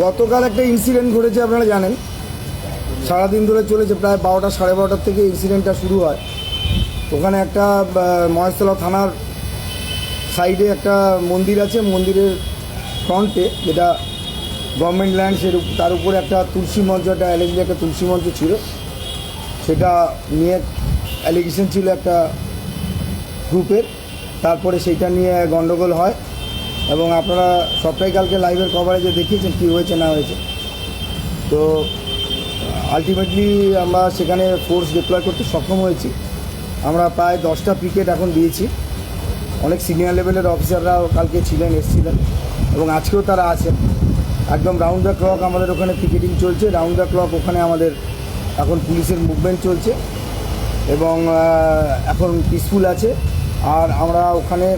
গতকাল একটা ইনসিডেন্ট ঘটেছে, আপনারা জানেন। সারাদিন ধরে চলেছে, প্রায় বারোটা, সাড়ে বারোটার থেকে ইনসিডেন্টটা শুরু হয়। ওখানে একটা মহেশতলা থানার সাইডে একটা মন্দির আছে, মন্দিরের ফ্রন্টে যেটা গভর্নমেন্ট ল্যান্ড সে তার উপরে একটা তুলসী মঞ্চ, একটা অ্যালেগেলি একটা তুলসী মঞ্চ ছিল। সেটা নিয়ে অ্যালিগেশন ছিল একটা গ্রুপের তারপরে সেইটা নিয়ে গন্ডগোল হয়। এবং আপনারা সবটাই কালকে লাইভের কভারেজে দেখিয়েছেন কী হয়েছে, না হয়েছে। তো আলটিমেটলি আমরা সেখানে ফোর্স ডিপ্লয় করতে সক্ষম হয়েছি। আমরা প্রায় দশটা পিকেট এখন দিয়েছি। অনেক সিনিয়র লেভেলের অফিসাররাও কালকে ছিলেন, এসেছিলেন এবং আজকেও তারা আছেন। একদম রাউন্ড দ্য ক্লক আমাদের ওখানে পিকেটিং চলছে। রাউন্ড দ্য ক্লক ওখানে আমাদের এখন পুলিশের মুভমেন্ট চলছে এবং এখন পিসফুল আছে। আর আমরা ওখানে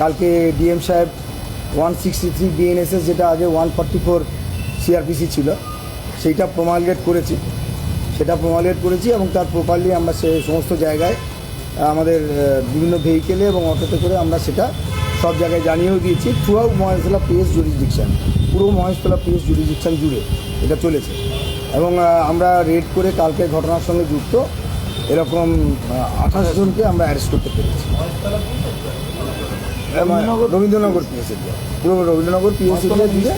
কালকে ডিএম সাহেব ওয়ান সিক্সটি থ্রি বিএনএসএস যেটা আগে ওয়ান ফর্টি ফোর সিআরপিসি ছিল, সেইটা প্রমালিয়েট করেছি। সেটা প্রমালিয়েট করেছি এবং তার প্রপারলি আমরা সে সমস্ত জায়গায়, আমাদের বিভিন্ন ভেহিকেলে এবং অটোতে করে আমরা সেটা সব জায়গায় জানিয়েও দিয়েছি। Throughout Maheshtala PS jurisdiction পুরো মহেশতলা পিএস জুরিসডিকশান জুড়ে এটা চলেছে। এবং আমরা রেড করে কালকে ঘটনার সঙ্গে যুক্ত, এরকম আঠাশ জনকে আমরা অ্যারেস্ট করতে পেরেছি। রবীন্দ্রনগর পিএসএ পুরো রবীন্দ্রনগর পিএসএ দিয়ে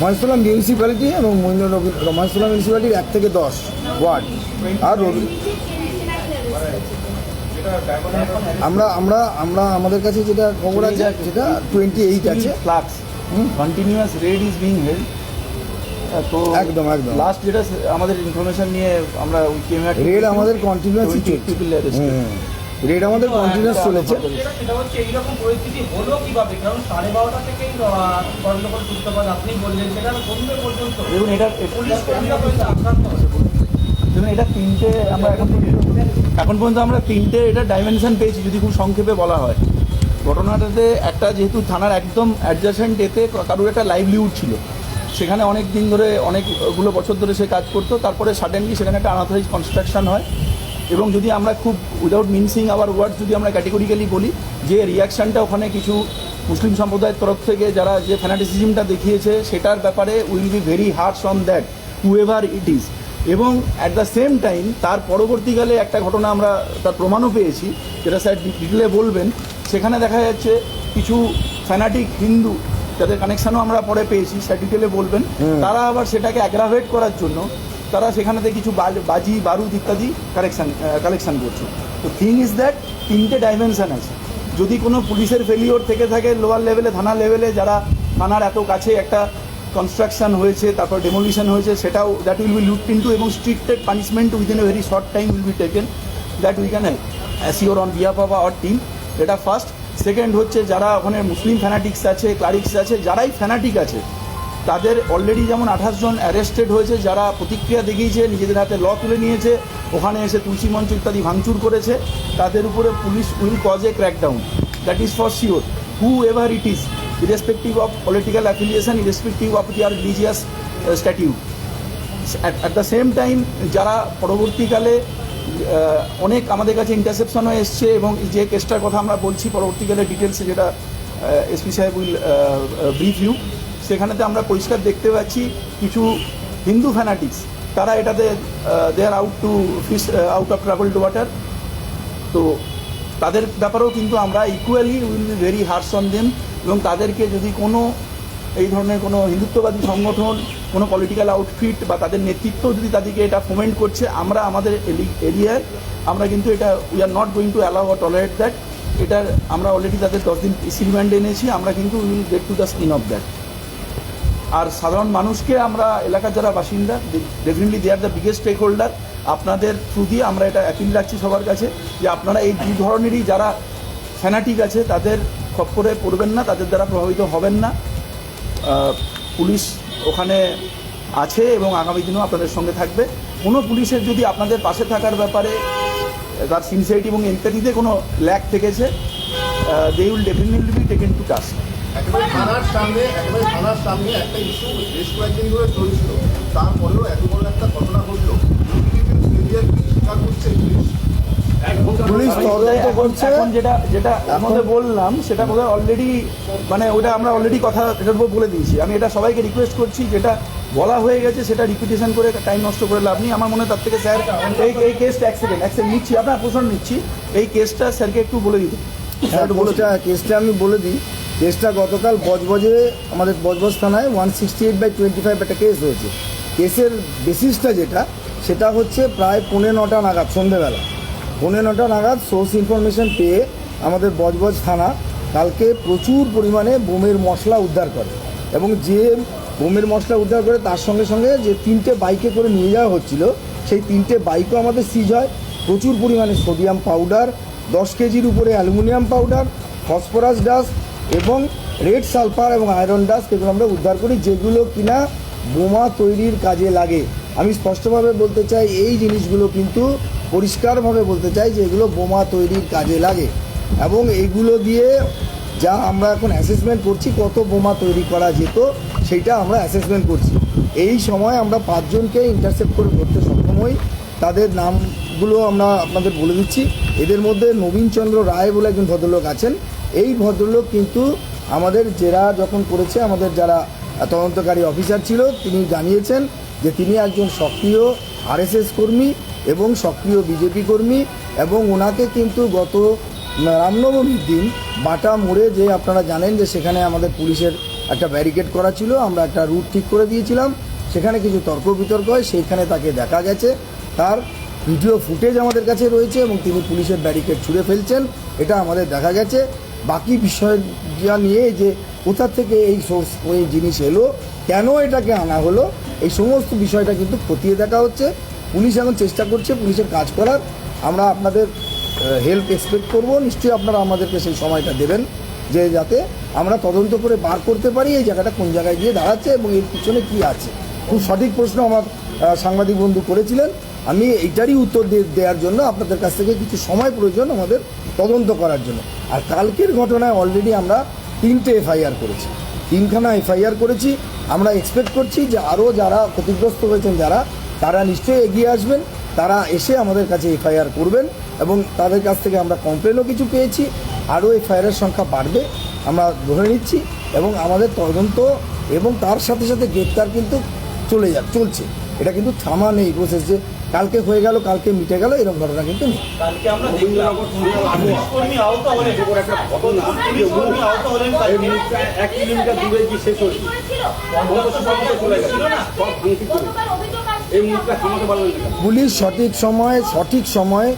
মহেশতলা মিউনিসিপ্যালিটি এবং মহেন্দ্র মহেশতলা মিউনিসিপ্যালিটির এক থেকে দশ ওয়ার্ড আর রবি আমরা আমরা আমরা আমাদের কাছে যেটা খবর আছে সেটা টোয়েন্টি এইট আছে flux continuous raid is being held তো একদম, একদম। লাস্ট যেটা আমাদের ইনফরমেশন নিয়ে আমরা রেড আমাদের কন্টিনিউয়াস রেড আমাদের কন্টিনিউয়াস চলেছে। সেটা সেটা হচ্ছে এইরকম পরিস্থিতি হলো কীভাবে? কারণ সাড়ে বারোটা থেকেই গন্ডগোল সূত্রপাত আপনি বললেন সেটা সন্ধ্যে পর্যন্ত। দেখুন এটা পুলিশ কর্মীরা পর্যন্ত আক্রান্ত হয়েছে দেখুন এটা তিনটে আমরা এখন পর্যন্ত এখন পর্যন্ত আমরা তিনটে এটা ডাইমেনশন পেয়েছি যদি খুব সংক্ষেপে বলা হয়। ঘটনাটাতে একটা যেহেতু থানার একদম অ্যাডজাসেন্ট এতে কারোর একটা লাইভলিহুড ছিল। সেখানে অনেক দিন ধরে অনেকগুলো বছর ধরে সে কাজ করতো তারপরে সাডেনলি সেখানে একটা আনাথরাইজ কনস্ট্রাকশন হয়। এবং যদি আমরা খুব উইদাউট মিনসিং আওয়ার ওয়ার্ডস যদি আমরা ক্যাটেগরিক্যালি বলি যে রিয়াকশানটা ওখানে কিছু মুসলিম সম্প্রদায়ের তরফ থেকে যারা যে ফ্যানাটিসিজমটা দেখিয়েছে সেটার ব্যাপারে will be very harsh on that whoever it is এবং অ্যাট দ্য সেম টাইম তার পরবর্তীকালে একটা ঘটনা আমরা তার প্রমাণও পেয়েছি যেটা স্যার ডিটেলে বলবেন সেখানে দেখা যাচ্ছে কিছু ফ্যানাটিক হিন্দু যাদের কানেকশানও আমরা পরে পেয়েছি স্যার ডিটেলে বলবেন তারা আবার সেটাকে অ্যাগ্রাভেট করার জন্য তারা সেখানেতে কিছু বাজি, বারুদ ইত্যাদি কালেকশান কালেকশান করছে। তো থিং ইজ দ্যাট তিনটে ডাইমেনশন আছে। যদি কোনো পুলিশের ফেলিওর থেকে থাকে লোয়ার লেভেলে থানা লেভেলে যারা থানার এত কাছে একটা কনস্ট্রাকশন হয়েছে, তারপর ডেমোলিশন হয়েছে, সেটাও that will be look into এবং strictest punishment within a very short time will be taken that we can assure on behalf of our team এটা ফার্স্ট সেকেন্ড হচ্ছে, যারা ওখানে মুসলিম ফ্যানাটিক্স আছে ক্লারিক্স আছে, যারাই ফ্যানাটিক আছে তাদের অলরেডি যেমন আঠাশ জন অ্যারেস্টেড হয়েছে, যারা প্রতিক্রিয়া দেখিয়েছে, নিজেদের হাতে ল তুলে নিয়েছে, ওখানে এসে তুলসী মঞ্চ ইত্যাদি ভাঙচুর করেছে, তাদের উপরে police will cause a crackdown that is for sure whoever it is irrespective of political affiliation irrespective of their religious statute at the same time যারা পরবর্তীকালে অনেক আমাদের কাছে ইন্টারসেপশনও এসছে এবং যে কেসটার কথা আমরা বলছি, পরবর্তীকালে ডিটেলসে যেটা এসপি সাহেব উইল ব্রিফ ইউ সেখানেতে আমরা পরিষ্কার দেখতে পাচ্ছি কিছু হিন্দু ফ্যানাটিক্স তারা এটাতে they are out to fish out of troubled water তো তাদের ব্যাপারেও কিন্তু আমরা equally will be very harsh on them এবং তাদেরকে যদি কোনো এই ধরনের কোনো হিন্দুত্ববাদী সংগঠন, কোনো পলিটিক্যাল আউটফিট বা তাদের নেতৃত্ব যদি তাদেরকে এটা ফোমেন্ট করছে, আমরা আমাদের এরিয়ায় আমরা কিন্তু এটা we are not going to allow or tolerate that এটার আমরা অলরেডি তাদের দশ দিন রিমান্ড এনেছি, আমরা কিন্তু will get to the skin of that আর সাধারণ মানুষকে আমরা, এলাকার যারা বাসিন্দা definitely they are the biggest stakeholder আপনাদের থ্রু দিয়ে আমরা এটা অ্যাপিল রাখছি সবার কাছে যে আপনারা এই দুই ধরনেরই যারা ফ্যানাটিক আছে, তাদের খপ্পরে পড়বেন না, তাদের দ্বারা প্রভাবিত হবেন না। পুলিশ ওখানে আছে এবং আগামী দিনেও আপনাদের সঙ্গে থাকবে। কোনো পুলিশের যদি আপনাদের পাশে থাকার ব্যাপারে তার সিনসিয়ারিটি এবং এমপ্যাথিতে কোনো ল্যাক থেকেছে they will definitely be taken to task একেবারে থানার সামনে একেবারে থানার সামনে একটা ইস্যু বেশ কয়েকদিন ধরে চলছিল। তারপরেও এত বড় একটা ঘটনা ঘটলো। স্বীকার করছে পুলিশ পুলিশ তদন্ত করছে। এখন যেটা যেটা আমাদের বললাম সেটা বোধহয় অলরেডি মানে ওটা আমরা অলরেডি কথা এটার উপর বলে দিয়েছি। আমি এটা সবাইকে রিকোয়েস্ট করছি যেটা বলা হয়ে গেছে সেটা রিপিটেশন করে টাইম নষ্ট করে লাভ নেই। আমার মনে হয় তার থেকে স্যার এই এই কেসটা নিচ্ছি আপনার প্রশ্ন নিচ্ছি। এই কেসটা স্যারকে একটু বলে দিতে। হ্যাঁ কেসটা আমি বলে দিই। কেসটা গতকাল বজবজে, আমাদের বজবজ থানায় one sixty eight by twenty five একটা কেস হয়েছে। কেসের বেসিসটা যেটা, সেটা হচ্ছে প্রায় পৌনে নটা নাগাদ, সন্ধেবেলা। পৌনে নটা নাগাদ সোর্স ইনফরমেশন পেয়ে আমাদের বজবজ থানা কালকে প্রচুর পরিমাণে বোমের মশলা উদ্ধার করে। এবং যে বোমের মশলা উদ্ধার করে, তার সঙ্গে সঙ্গে যে তিনটে বাইকে করে নিয়ে যাওয়া হচ্ছিল, সেই তিনটে বাইকও আমাদের সিজ হয়। প্রচুর পরিমাণে সোডিয়াম পাউডার দশ কেজির উপরে অ্যালুমিনিয়াম পাউডার ফসফরাস ডাস্ট এবং রেড সালফার এবং আয়রন ডাস্ট এগুলো আমরা উদ্ধার করি, যেগুলো কিনা বোমা তৈরির কাজে লাগে। আমি স্পষ্টভাবে বলতে চাই, এই জিনিসগুলো কিন্তু পরিষ্কারভাবে বলতে চাই যে এগুলো বোমা তৈরির কাজে লাগে। এবং এইগুলো দিয়ে যা আমরা এখন অ্যাসেসমেন্ট করছি, কত বোমা তৈরি করা যেত সেইটা আমরা অ্যাসেসমেন্ট করছি। এই সময় আমরা পাঁচজনকে ইন্টারসেপ্ট করে ধরতে সক্ষম হই। তাদের নামগুলো আমরা আপনাদের বলে দিচ্ছি। এদের মধ্যে নবীনচন্দ্র রায় বলে একজন ভদ্রলোক আছেন। এই ভদ্রলোক কিন্তু আমাদের জেরা যখন করেছে, আমাদের যারা তদন্তকারী অফিসার ছিল, তিনি জানিয়েছেন যে তিনি একজন সক্রিয় আরএসএস কর্মী এবং সক্রিয় বিজেপি কর্মী এবং ওনাকে কিন্তু গত রামনবমীর দিন বাটা মোড়ে যে আপনারা জানেন যে সেখানে আমাদের পুলিশের একটা ব্যারিকেড করা ছিল, আমরা একটা রুট ঠিক করে দিয়েছিলাম। সেখানে কিছু তর্ক বিতর্ক হয়, সেইখানে তাকে দেখা গেছে। তার ভিডিও ফুটেজ আমাদের কাছে রয়েছে এবং তিনি পুলিশের ব্যারিকেড ছুঁড়ে ফেলছেন, এটা আমাদের দেখা গেছে। বাকি বিষয় যা নিয়ে যে কোথা থেকে এই সোর্স ওই জিনিস এলো, কেন এটাকে আনা হলো, এই সমস্ত বিষয়টা কিন্তু খতিয়ে দেখা হচ্ছে। পুলিশ এখন চেষ্টা করছে পুলিশের কাজ করার। আমরা আপনাদের হেল্প এক্সপেক্ট করব। নিশ্চয়ই আপনারা আমাদেরকে সেই সময়টা দেবেন, যে যাতে আমরা তদন্ত করে বার করতে পারি এই জায়গাটা কোন জায়গায় গিয়ে দাঁড়াচ্ছে এবং এর পিছনে কী আছে। খুব সঠিক প্রশ্ন আমার সাংবাদিক বন্ধু করেছিলেন। আমি এইটারই উত্তর দেওয়ার জন্য আপনাদের কাছ থেকে কিছু সময় প্রয়োজন আমাদের তদন্ত করার জন্য। আর কালকের ঘটনায় অলরেডি আমরা তিনটে এফআইআর করেছি। তিনখানা এফআইআর করেছি। আমরা এক্সপেক্ট করছি যে আরও যারা ক্ষতিগ্রস্ত হয়েছেন যারা, তারা নিশ্চয়ই এগিয়ে আসবেন, তারা এসে আমাদের কাছে এফআইআর করবেন এবং তাদের কাছ থেকে আমরা কমপ্লেনও কিছু পেয়েছি। আরও এফআইআরের সংখ্যা বাড়বে, আমরা ধরে নিচ্ছি এবং আমাদের তদন্ত এবং তার সাথে সাথে গ্রেপ্তার কিন্তু চলে যা, চলছে। এটা কিন্তু থামা নেই প্রসেস যে কালকে হয়ে গেল কালকে মিটে গেল এরকম ঘটনা কিন্তু নেই? পুলিশ সঠিক সময়ে সঠিক সময়ে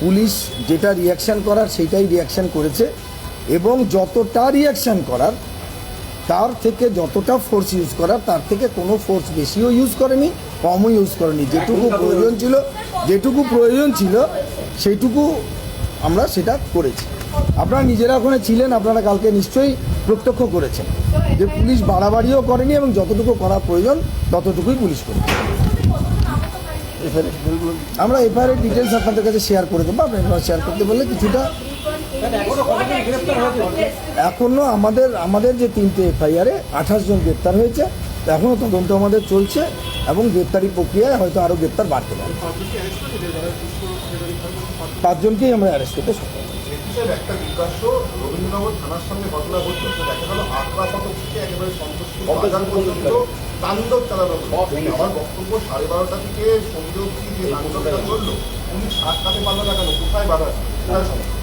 পুলিশ যেটা রিয়াকশান করার সেটাই রিয়াকশান করেছে। এবং যতটা রিয়াকশান করার তার থেকে যতটা ফোর্স ইউজ করার তার থেকে কোনো ফোর্স বেশিও ইউজ করেনি। কমও ইউজ করেনি। যেটুকু প্রয়োজন ছিল, যেটুকু প্রয়োজন ছিল, সেইটুকু আমরা সেটা করেছি। আপনারা নিজেরা ওখানে ছিলেন, আপনারা কালকে নিশ্চয়ই প্রত্যক্ষ করেছেন যে পুলিশ বাড়াবাড়িও করেনি এবং যতটুকু করা প্রয়োজন, ততটুকুই পুলিশ করে আমরা এফআইআর ডিটেলস আপনাদের কাছে শেয়ার করে দেবো। আপনারা শেয়ার করতে বললে কিছুটা এখনও আমাদের আমাদের যে তিনটে এফআইআরে আঠাশ জন গ্রেপ্তার হয়েছে এখনও তদন্ত আমাদের চলছে। এবং গ্রেপ্তারি প্রক্রিয়ায় হয়তো আরও গ্রেপ্তার বাড়তে পারে। পাঁচজনকেই আমরা অ্যারেস্ট করতে সক্ষম। তাণ্ডব চালানো আমার বক্তব্য সাড়ে বারোটা থেকে সন্ধ্যে অব্দি যে তাণ্ডবটা চলল পারল না কেন কোথায় বাধা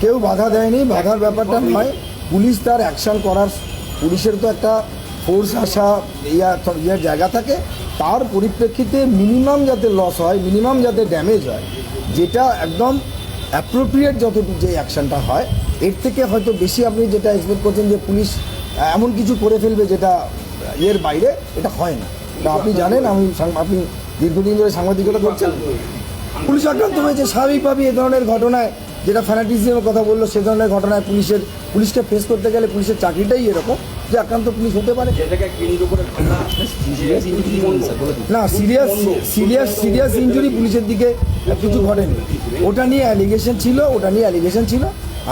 কেউ বাধা দেয়নি। বাধার ব্যাপারটা নয়। পুলিশ তার অ্যাকশন করার পুলিশের তো একটা ফোর্স আসা ইয়া ইয়ার জায়গা থাকে। তার পরিপ্রেক্ষিতে মিনিমাম যাতে লস হয় মিনিমাম যাতে ড্যামেজ হয়, যেটা একদম অ্যাপ্রোপ্রিয়েট যতটুকু যে অ্যাকশনটা হয়, এর থেকে হয়তো বেশি আপনি যেটা এক্সপেক্ট করছেন যে পুলিশ এমন কিছু করে ফেলবে যেটা এর বাইরে, এটা হয় না। তা আপনি জানেন, আমি আপনি দীর্ঘদিন ধরে সাংবাদিকতা করছেন। পুলিশ আক্রান্ত হয়েছে, স্বাভাবিকভাবেই এ ধরনের ঘটনায়, যেটা ফ্যানাটিজমের কথা বলল, সে ধরনের ঘটনায় পুলিশের, পুলিশকে ফেস করতে গেলে পুলিশের চাকরিটাই এরকম। যে আক্রান্ত পুলিশ হতে পারে। এটাকে কেন্দ্র করে ঘটনা না সিরিয়াস সিরিয়াস সিরিয়াস ইঞ্জুরি পুলিশের দিকে কিছু ঘটেনি। ওটা নিয়ে অ্যালিগেশন ছিল ওটা নিয়ে অ্যালিগেশন ছিল।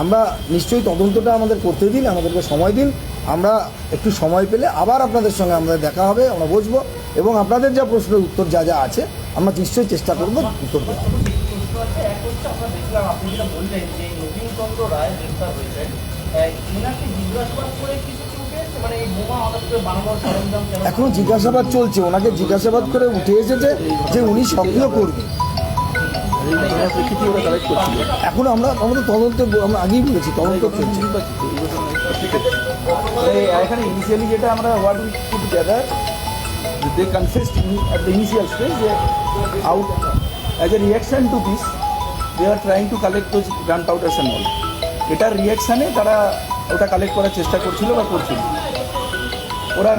আমরা নিশ্চয়ই তদন্তটা আমাদের করতে দিন আমাদেরকে সময় দিন। আমরা একটু সময় পেলে আবার আপনাদের সঙ্গে আমাদের দেখা হবে আমরা বসবো। এবং আপনাদের যা প্রশ্নের উত্তর যা যা আছে আমরা নিশ্চয়ই চেষ্টা করব উত্তর আপনি যেটা বললেন যে নবীন চন্দ্র রায় গ্রেপ্তার হয়েছেন এনাকে জিজ্ঞাসাবাদ করে কিছু এখনও জিজ্ঞাসাবাদ চলছে ওনাকে জিজ্ঞাসাবাদ করে উঠে এসেছে যে উনি সক্রিয় কর্মী। করছিল এখন আমরা আমাদের তদন্ত আমরা আগেই বলেছি তদন্ত চলছে। এখানে ইনিশিয়ালি যেটা আমরা what we put together they confessed at the initial stage যে out as a reaction to this they are trying to collect those gun powders and all এটার রিয়াকশানে তারা ওটা কালেক্ট করার চেষ্টা করছিল বা করছিল। ওরা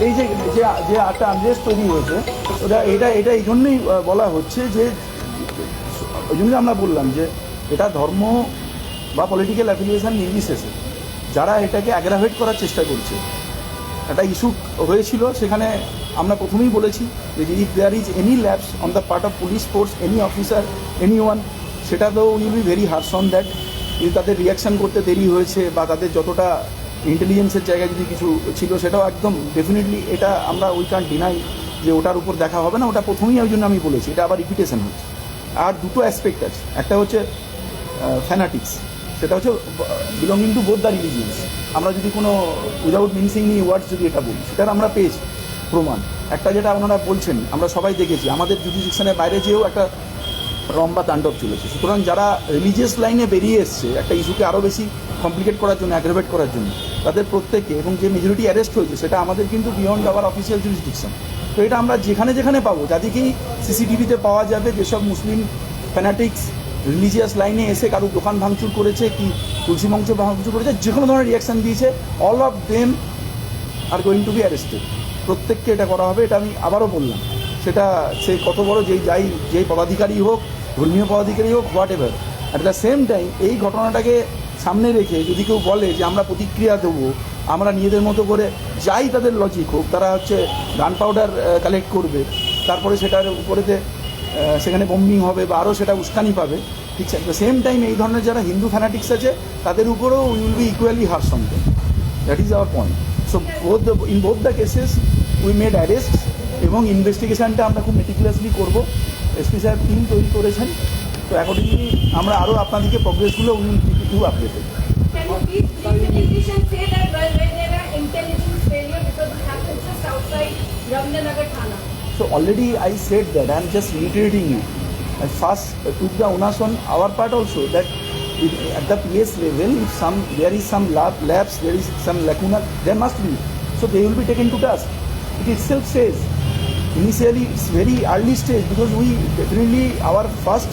এই যে যে যে আটটা আন্দাজ তৈরি হয়েছে ওটা এটা এটা এই জন্যই বলা হচ্ছে যে ওই জন্যই আমরা বললাম যে এটা ধর্ম বা পলিটিক্যাল অ্যাফিলিয়েশন নির্বিশেষে। যারা এটাকে অ্যাগ্রাভেট করার চেষ্টা করছে একটা ইস্যু হয়েছিল সেখানে আমরা প্রথমেই বলেছি যে if there is any lapse on the part of police force any officer anyone সেটা তো will be very harsh on that যদি তাদের রিয়াকশন করতে দেরি হয়েছে বা তাদের যতটা ইন্টেলিজেন্সের জায়গায় যদি কিছু ছিল সেটাও একদম ডেফিনেটলি এটা আমরা উই ক্যান ডিনাই যে ওটার উপর দেখা হবে না, ওটা প্রথমেই ওই জন্য আমি বলেছি, এটা আবার রিপিটেশন হচ্ছে। আর দুটো অ্যাসপেক্ট আছে, একটা হচ্ছে ফ্যানাটিক্স সেটা হচ্ছে belonging to both the religions আমরা যদি কোনো উইদাউট মিনসিং নি ওয়ার্ডস যদি এটা বলি, সেটার আমরা পেয়েছি প্রমাণ। একটা যেটা আপনারা বলছেন, আমরা সবাই দেখেছি, আমাদের জুডিশনের বাইরে যেও একটা রম্বা তাণ্ডব চলেছে। সুতরাং যারা রিলিজিয়াস লাইনে বেরিয়ে এসছে, একটা ইস্যুকে আরও বেশি কমপ্লিকেট করার জন্য অ্যাগ্রেভেট করার জন্য, তাদের প্রত্যেককে এবং যে মেজরিটি অ্যারেস্ট হয়েছে, সেটা আমাদের কিন্তু বিয়ন্ড আওয়ার অফিসিয়াল জুরিসডিকশন তো এটা আমরা যেখানে যেখানে পাবো, যাদেরকেই সিসিটিভিতে পাওয়া যাবে, যেসব মুসলিম ফ্যানাটিক্স রিলিজিয়াস লাইনে এসে কারও দোকান ভাঙচুর করেছে, কি তুলসী মঞ্চ ভাঙচুর করেছে, যে কোনো ধরনের রিয়াকশন দিয়েছে all of them are going to be arrested প্রত্যেককে এটা করা হবে, এটা আমি আবারও বললাম। সেটা সে কত বড়, যেই যাই, যেই পদাধিকারী হোক ধর্মীয় পদাধিকারী হোক whatever at the same time এই ঘটনাটাকে সামনে রেখে যদি কেউ বলে যে আমরা প্রতিক্রিয়া দেবো, আমরা নিজেদের মতো করে যাই তাদের লজিক হোক, তারা হচ্ছে গান পাউডার কালেক্ট করবে, তারপরে সেটার উপরেতে সেখানে বম্বিং হবে বা আরও সেটা উস্কানি পাবে, ঠিক আছে? দ্য সেম টাইম এই ধরনের যারা হিন্দু ফ্যানাটিক্স আছে, তাদের উপরেও we will be equally harsh সঙ্গে that is our point so both in both the cases we made arrest এবং ইনভেস্টিগেশনটা আমরা খুব মেটিকুলাসলি করব। এসপি সাহেব টিম তৈরি করেছেন তো অ্যাকর্ডিংলি আমরা আরও আপনাদেরকে প্রগ্রেসগুলো will to outside Ravindanagar Thana? So already I said that, I am just reiterating it. I first uh, took the onus on our part also that if, at the PS level, if some there is some lab, labs, there is some lacuna, there must be. So they will be taken to task. It itself says, initially it's very early stage because we definitely our first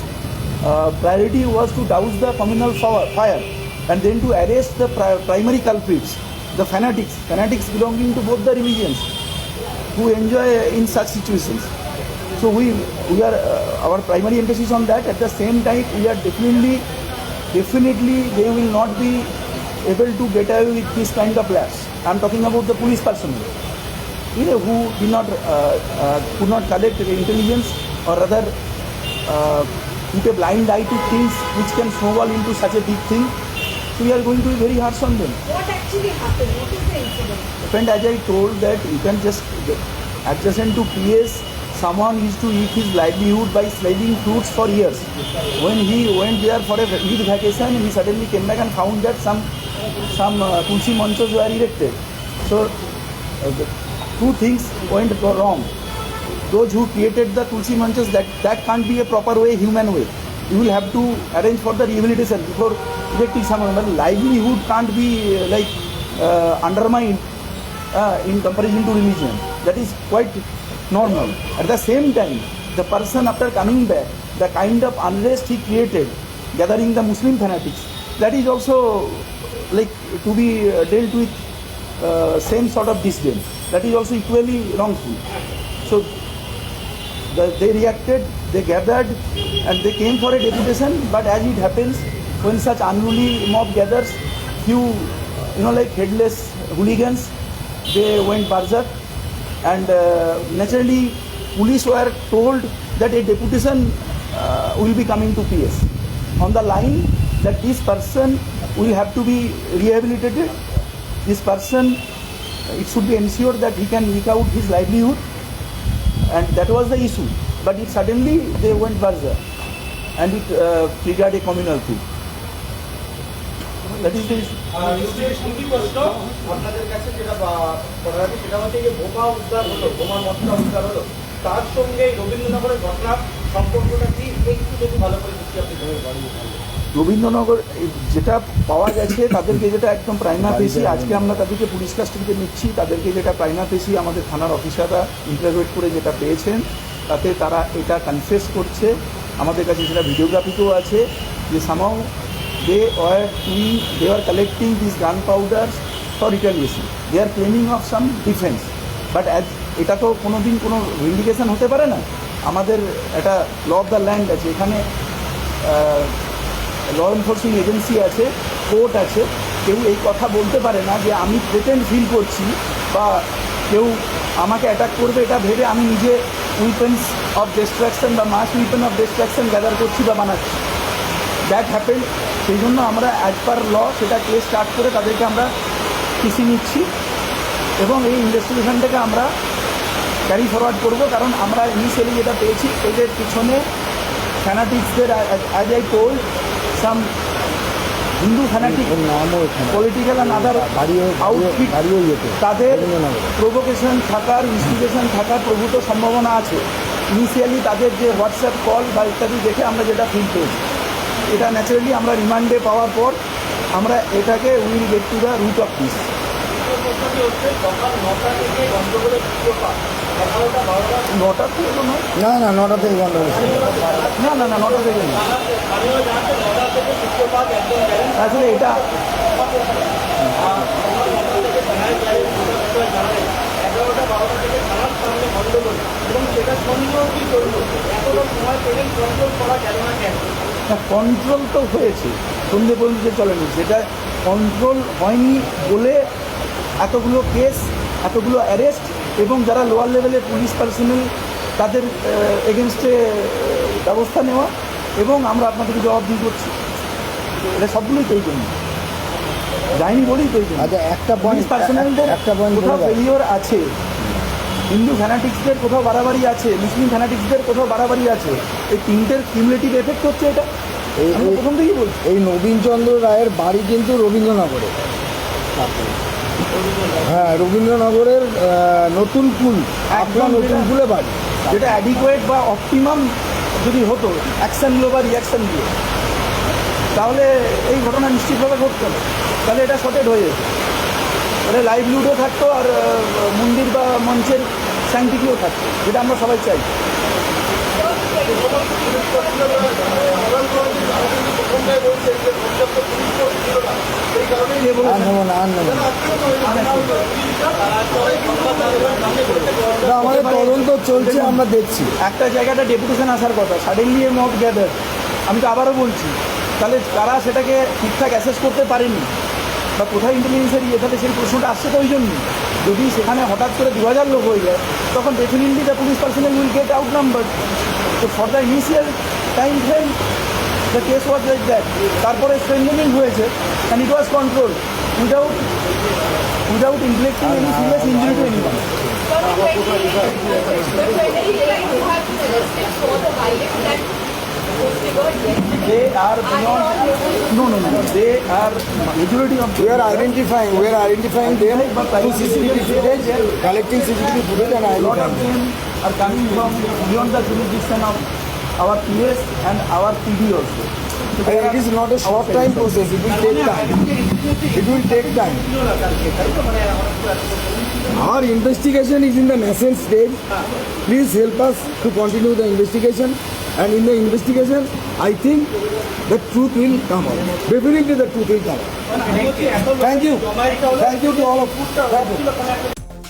uh, priority was to douse the communal fire, and then to arrest the pri- primary culprits, the fanatics, fanatics belonging to both the religions who enjoy in such situations. So we we are uh, our primary emphasis on that. At the same time, we are definitely definitely they will not be able to get away with this kind of lapse. I am talking about the police personnel, who did not uh, uh, could not collect the intelligence or rather uh, put a blind eye to things which can snowball into such a big thing. So we are going to be very harsh on them. What actually happened? What is the incident? Friend, as I told that you can just adjacent to PS, someone used to eat his livelihood by selling fruits for years. When he went there for a Eid vacation, he suddenly came back and found that some some uh, tulsi manchas were erected. So uh, the two things went wrong. Those who created the tulsi manchas, that that can't be a proper way, human way. You will have to arrange for the rehabilitation before erecting someone. But livelihood can't be uh, like uh, undermined uh, in comparison to religion. That is quite normal. At the same time, the person after coming back, the kind of unrest he created, gathering the Muslim fanatics, that is also like to be uh, dealt with uh, same sort of disdain. That is also equally wrongful. So the, they reacted, they gathered, and they came for a deputation. But as it happens, when such unruly mob gathers, few, you know, like headless hooligans, they went berserk, and uh, naturally, police were told that a deputation uh, will be coming to PS on the line that this person will have to be rehabilitated. This person, it should be ensured that he can eke out his livelihood and that was the issue but it suddenly they went berserk and it uh, triggered a communal thing. That is the issue. খুবই আপনাদের কাছে যেটা করার আছে সেটা হচ্ছে যে বোমা উদ্ধার হলো বোমার মশলা উদ্ধার হলো তার সঙ্গে রবীন্দ্রনগরের ঘটনার সম্পর্কটা কি একটু যদি ভালো করে আপনি রবীন্দ্রনগর যেটা পাওয়া গেছে তাদেরকে যেটা একদম প্রাইমা পেশি আজকে আমরা তাদেরকে পুলিশ কাস্টডিতে নিচ্ছি তাদেরকে যেটা প্রাইমা পেশি আমাদের থানার অফিসাররা ইন্টারভিউট করে যেটা পেয়েছেন তাতে তারা এটা কনফেস করছে। আমাদের কাছে সেটা ভিডিওগ্রাফিতেও আছে যে সামাও they are we they are collecting this gun powder for retaliation they are claiming of some defence but as এটা তো কোনো দিন কোনো ভিন্ডিকেশন হতে পারে না। আমাদের একটা ল অফ দ্য ল্যান্ড আছে এখানে ল এনফোর্সিং এজেন্সি আছে কোর্ট আছে, কেউ এই কথা বলতে পারে না যে আমি প্রেটেন্ট ফিল করছি বা কেউ আমাকে অ্যাটাক করবে, এটা ভেবে আমি নিজে উইপেন্স অফ ডিস্ট্রাকশন বা mass weapon of destruction gather করছি বা বানাচ্ছি। দ্যাট হ্যাপেন সেই জন্য আমরা অ্যাজ পার ল সেটা কেস স্টার্ট করে তাদেরকে আমরা পিসি নিচ্ছি এবং এই ইনভেস্টিগেশনটাকে আমরা ক্যারি ফরওয়ার্ড করব, কারণ আমরা ইনিশিয়ালি যেটা পেয়েছি, এদের পিছনে ফ্যানাটিক্সদের as I told some Hindu fanatic political and other outfit তাদের। প্রভোকেশন থাকার ইনস্টিগেশন থাকার প্রভূত সম্ভাবনা আছে ইনিশিয়ালি তাদের যে হোয়াটসঅ্যাপ কল বা ইত্যাদি দেখে আমরা যেটা ফিল পেয়েছি এটা ন্যাচারালি আমরা রিমান্ডে পাওয়ার পর আমরা এটাকে will get to the root of peace প্রশ্নটি হচ্ছে সকাল নটা থেকে গন্ডগোলের সূত্রপাত এগারোটা বারোটা নটা থেকে নয়? না না নটা থেকে বন্ধ হয়েছে। না না না নটা থেকে নয়। স্থানীয় জানাতে নটা থেকে সূত্রপাত একদম আসলে এটা এগারোটা বারোটা থেকে থানার সামনে গন্ডগোল এবং সেটা সন্দেহ কি করল এতটা সময় পেলেন কন্ট্রোল করা গেল না কেন? কন্ট্রোল তো হয়েছে। সন্ধে পর্যন্ত চলেনি সেটা কন্ট্রোল হয়নি বলে এতগুলো কেস এতগুলো অ্যারেস্ট এবং যারা লোয়ার লেভেলের পুলিশ পার্সোনাল তাদের এগেনস্টে ব্যবস্থা নেওয়া এবং আমরা আপনাদেরকে জবাবদিহি করছি। এটা সবগুলোই তো এই জন্য। যায়নি বলেই তো এই জন্য। আচ্ছা একটা পুলিশ পার্সোনালদের একটা কোথাও ফেলিওর আছে হিন্দু ফ্যানাটিক্সদের কোথাও বাড়াবাড়ি আছে মুসলিম ফ্যানাটিক্সদের কোথাও বাড়াবাড়ি আছে এই তিনটের কিউমুলেটিভ এফেক্ট হচ্ছে এটা। এই- এই- প্রথম থেকেই বলছি। এই নবীনচন্দ্র রায়ের বাড়ি কিন্তু রবীন্দ্রনগরে। হ্যাঁ রবীন্দ্রনগরের নতুন কুল আপনার নতুন কুলে বাড়ি। যেটা অ্যাডিকুয়েট বা অপটিমাম যদি হতো অ্যাকশন নিলো বা রিয়াকশন দিয়ে তাহলে এই ঘটনা নিশ্চিতভাবে ঘটতো না। তাহলে এটা শর্টেড হয়ে যেত। এটা লাইভলিহুডও থাকতো আর মন্দির বা মঞ্চের স্যাংটিটিও থাকতো যেটা আমরা সবাই চাই? আর আমাদের তদন্ত চলছে, আমরা দেখছি। একটা জায়গাটা ডেপুটেশন আসার কথা সাডেনলি এ মব গ্যাদার আমি তো আবারও বলছি, তাহলে তারা সেটাকে ঠিকঠাক অ্যাসেস করতে পারেনি। বা কোথায় ইন্টেলিজেন্সের ইয়ে তাহলে সেই প্রশ্নটা আসছে তো ওই জন্য। যদি সেখানে হঠাৎ করে দু হাজার লোক হয়ে যায়, তখন definitely the police personnel will get outnumber তো for the initial time frame the case was like that তারপরে স্ট্রেন্থেনিং হয়েছে and it was control without without inflecting any serious injury to anyone But when you have arrested for the violence that was triggered yesterday, they are beyond no no no they are majority of We are identifying, we are identifying them through CCTV footage, collecting CCTV footage and a lot of identifying. Are coming from beyond the jurisdiction of our PS and our PD also. So it is not a short time process, it will take time. It will take time. Our investigation is in the nascent stage. Please help us to continue the investigation. And in the investigation, I think the truth will come out. Definitely the truth will come out. Thank you. Thank you to all of you.